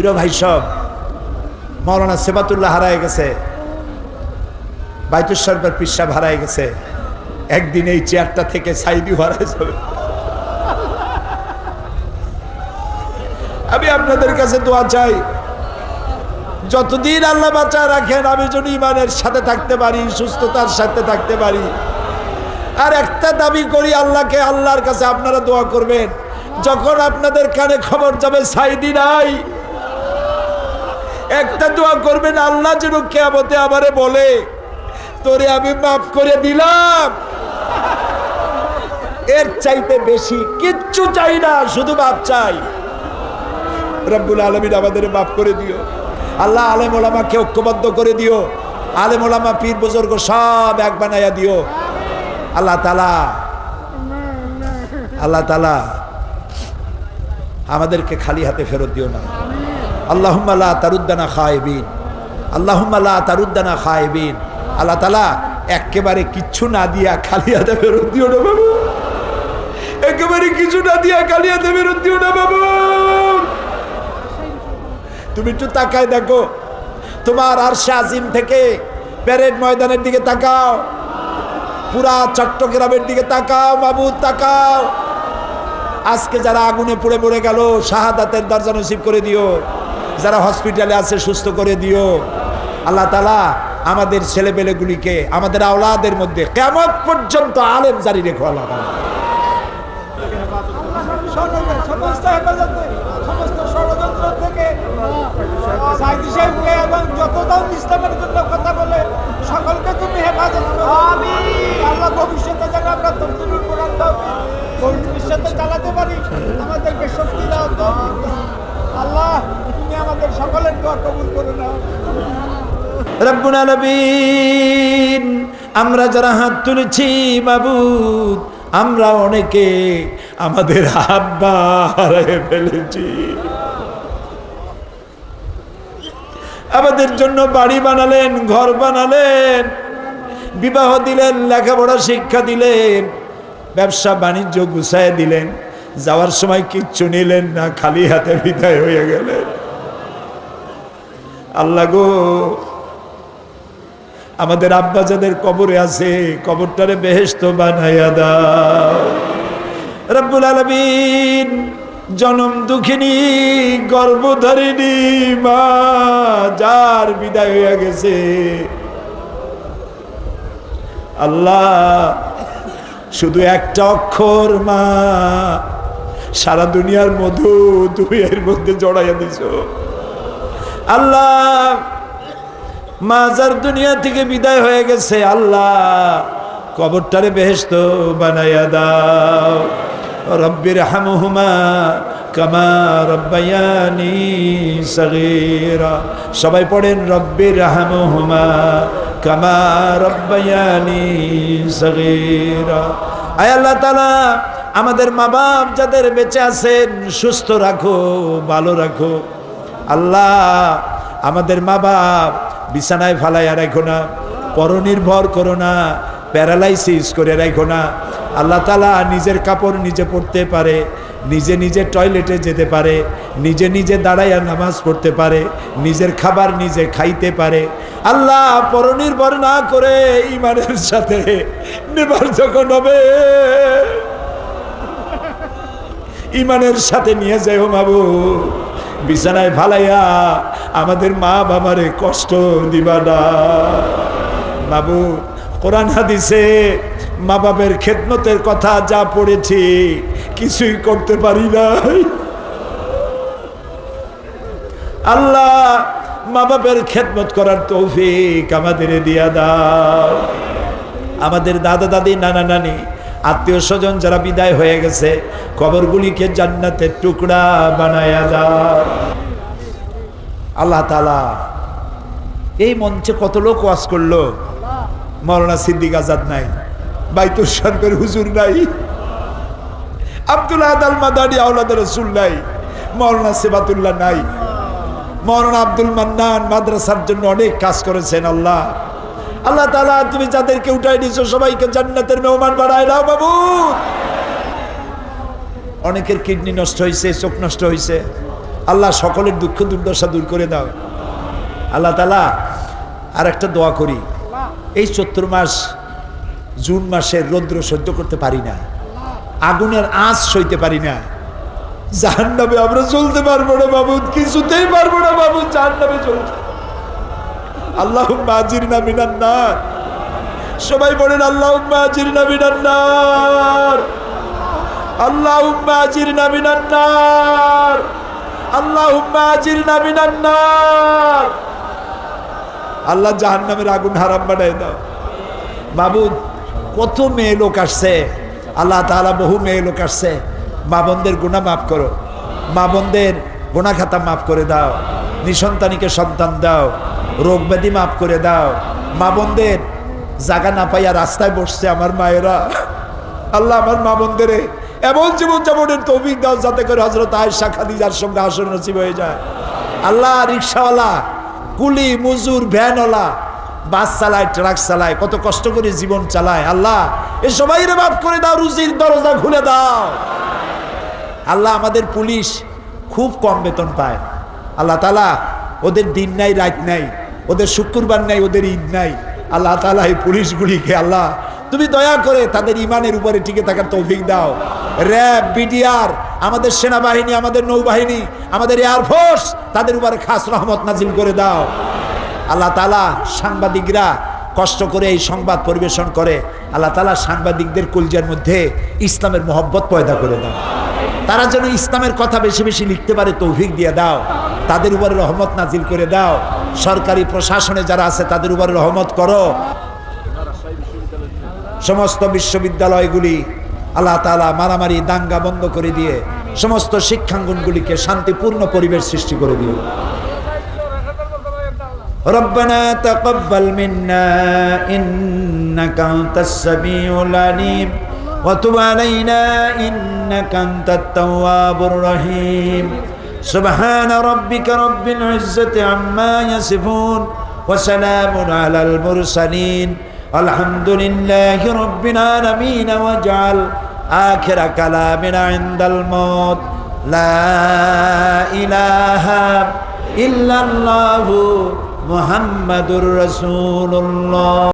প্রিয় ভাই সব, মৌলানা সেবাতুল্লাহ হারায় গেছে, বাইতুল সরকার পিসাব হারায় গেছে, একদিন এই চেয়ারটা থেকে সাইদি হারায় যাবে। আমি আপনাদের কাছে দোয়া চাই, যতদিন আল্লাহ বাঁচা রাখেন, আমি যেন ইমানের সাথে থাকতে পারি, সুস্থতার সাথে থাকতে পারি। আর একটা দাবি করি আল্লাহকে, আল্লাহর কাছে আপনারা দোয়া করবেন, যখন আপনাদের কানে খবর যাবে, সাইদি নাই। একটা দোয়া করবেন, আল্লাহ যেন কেয়ামতে আমারে বলে, তোরে আমি মাফ করে দিলাম। এর চাইতে বেশি কিচ্ছু চাই না, শুধু মাপ চাই। রব্বুল আলমিন আমাদের মাফ করে দিও। আল্লাহ আলেম ওলামাকে ঐক্যবদ্ধ করে দিও। আলেম ওলামা পীর বুজুর্গ সব এক বানাইয়া দিও। আল্লাহ তালা আল্লাহ তালা আমাদেরকে খালি হাতে ফেরত দিও না। আল্লাহুম্মাল্লাহ তারুদ্দানা খায়েবিন। আল্লাহুম্মাল্লাহ তারুদ্দানা খায়েবিন। আল্লাহ তালা একেবারে কিচ্ছু না দিয়া খালি হাতে ফেরত দিও না বাবু। একেবারে কিছু না দিয়া খালি হাতে ফেরত দিও না বাবু। তুমি একটু তাকায় দেখো। তোমার আর আজিম থেকে প্যারেড ময়দানের দিকে তাকাও। পুরা চট্টগ্রামের দিকে তাকাও, বাবু, তাকাও। আজকে যারা আগুনে পুড়ে পড়ে গেল, শাহাদাতের দরজা নসিব করে দিও। যারা হসপিটালে আছে, সুস্থ করে দিও আল্লাহ তালা আমাদের ছেলেপেলেগুলিকে, আমাদের আওলাদের মধ্যে কেমন পর্যন্ত আলেম জারি রেখো, আল্লাহ। আল্লাহ আমাদের সকলের দোয়া কবুল করে নাও রব্বুল আলামিন আমরা যারা হাত তুলেছি বাবুদ আমরা অনেকে আমাদের আব্বা হারিয়ে ফেলেছি। আমাদের জন্য বাড়ি বানালেন, ঘর বানালেন, বিবাহ দিলেন, লেখাপড়া শিক্ষা দিলেন, ব্যবসা বাণিজ্য গুছায় দিলেন, যাওয়ার সময় কিচ্ছু নিলেন না, খালি হাতে বিদায় হয়ে গেলেন। আল্লাহ গো, আমাদের আব্বা যাদের কবরে আছে, কবরটারে বেহেস্ত বানাইয়া দাও। রব্বুল আলমিন জনম দুঃখিনী, গর্ভধারিণী মা, যার বিদায় হইয়া গেছে। আল্লাহ, শুধু একটা অক্ষর মা, সারা দুনিয়ার মধু তুমি এর মধ্যে জড়াইয়া দিছ। আল্লাহ মাজার দুনিয়া থেকে বিদায় হয়ে গেছে, আল্লাহ, কবরটারে বেহেস্ত বানাইয়া দাও। রব্বির হামহুমা কামা রব্বায়ানি সগীরা। সবাই পড়েন রব্বির হামহুমা কামা রব্বায়ানি সগীরা। আয় আল্লাহ তাআলা, আমাদের মা বাপ যাদের বেঁচে আছেন, সুস্থ রাখো, ভালো রাখো। আল্লাহ, আমাদের মা বাপ বিছানায় ফালাইয়া রাখো না, পরনির্ভর করো না, প্যারালাইসিস করে রাখো না। আল্লাহ তালা নিজের কাপড় নিজে পড়তে পারে, নিজে নিজে টয়লেটে যেতে পারে, নিজে নিজে দাঁড়াইয়া নামাজ পড়তে পারে, নিজের খাবার নিজে খাইতে পারে। আল্লাহ পরনির্ভর না করে ইমানের সাথে নেবার যখন হবে। ইমানের সাথে নিয়ে যাও বাবু বিছানায় ফালাইয়া আমাদের মা বাবারে কষ্ট দিবা না বাবু, কোরআন হাদিসে মা বাবের খেদমতের কথা যা পড়েছি, কিছুই করতে পারি নাই। আল্লাহ মা বাবের খেদমত করার তৌফিক আমাদের দিয়া দাও। আমাদের দাদা দাদি, নানা নানি আত্মীয় স্বজন যারা বিদায় হয়ে গেছে, কবরগুলিকে জান্নাতের টুকরা বানায়া দাও। আল্লাহ তালা এই মঞ্চে কত লোক ওয়াজ করল? মৌলানা সিদ্দিক আজাদ নাই বাইতুর সরকার হুজুর নাই, আব্দুল আদাল মাদানি আউলাদ রসুল নাই, মৌলানা সেবাতুল্লাহ নাই। মৌলানা আব্দুল মান্নান মাদ্রাসার জন্য অনেক কাজ করেছেন আল্লাহ। আল্লাহ তালা তুমি যাদেরকে উঠাই নিছো সবাইকে জান্নাতের মেহমান বাড়ায় দাও বাবু। অনেকের কিডনি নষ্ট হয়েছে চোখ নষ্ট হয়েছে আল্লাহ সকলের দুঃখ দুর্দশা দূর করে দাও। আল্লাহ তালা আর একটা দোয়া করি। এই চৈত্র মাস, জুন মাসের রৌদ্র সহ্য করতে পারি না। আগুনের আঁচ সইতে পারি না। জাহান্নামে আমরা চলতে পারব না বাবু, কিছুতেই পারব না বাবু, জাহান্নামে চলতে। আল্লাহ আজির না মিনান্নার সবাই বলেন আল্লাহ আজির না মিনান্নার আল্লাহ আজির না মিনান্নার আল্লাহ আজির না আল্লাহ জাহান্নামের আগুন হারাম বানায় দাও। বাবুদ কত মেয়ে লোক আসছে। আল্লাহ তাআলা বহু মেয়ে লোক আসছে। মা বোনদের গুণা মাফ করো। মা বোনদের গুণা খাতা মাফ করে দাও। নিসন্তানীকে সন্তান দাও। রোগ ব্যাধি মাফ করে দাও। মা বোনদের জায়গা না পাইয়া রাস্তায় বসছে আমার মায়েরা। আল্লাহ আমার মা বোনদের এমন জীবন যাপনের তৌফিক দাও যাতে করে হজরত আয়সা খাদিজার সঙ্গে আসন নসিব হয়ে যায়। আল্লাহ রিক্সাওয়ালা, কুলি, মজুর, ভ্যানওয়ালা, বাস চালায়, ট্রাক চালায়, কত কষ্ট করে জীবন চালায়। আল্লাহ, এ সবাই রে মাফ করে দাও, রুজির দরজা খুলে দাও। আল্লাহ আমাদের পুলিশ খুব কম বেতন পায়। আল্লাহ তালা ওদের দিন নাই, রাত নাই। ওদের শুক্রবার নাই, ওদের ঈদ নাই। আল্লাহ তালা এই পুলিশগুলিকে, আল্লাহ, তুমি দয়া করে তাদের ইমানের উপরে টিকে থাকার তৌফিক দাও। র্যাব, বিডিআর, আমাদের সেনাবাহিনী, আমাদের নৌবাহিনী, আমাদের এয়ারফোর্স তাদের উপরে খাস রহমত নাজিল করে দাও। আল্লাহ তালা সাংবাদিকরা কষ্ট করে এই সংবাদ পরিবেশন করে। আল্লাহ তালা সাংবাদিকদের কুলজার মধ্যে ইসলামের মহব্বত পয়দা করে দাও। তারা যেন ইসলামের কথা বেশি বেশি লিখতে পারে, তৌফিক দিয়ে দাও। তাদের উপরে রহমত নাজিল করে দাও। সরকারি প্রশাসনে যারা আছে তাদের উপরে রহমত করো সমস্ত বিশ্ববিদ্যালয়গুলি আল্লাহ তালা মারামারি দাঙ্গা বন্ধ করে দিয়ে সমস্ত শিক্ষাঙ্গনগুলিকে শান্তিপূর্ণ পরিবেশ সৃষ্টি করে দিও ربنا تقبل منا إنك أنت السميع العليم وتب علينا إنك أنت التواب الرحيم سبحان ربك رب العزة عما يصفون وسلام على المرسلين الحمد لله رب العالمين واجعل آخر كلامنا عند الموت لا إله إلا الله محمد رسول الله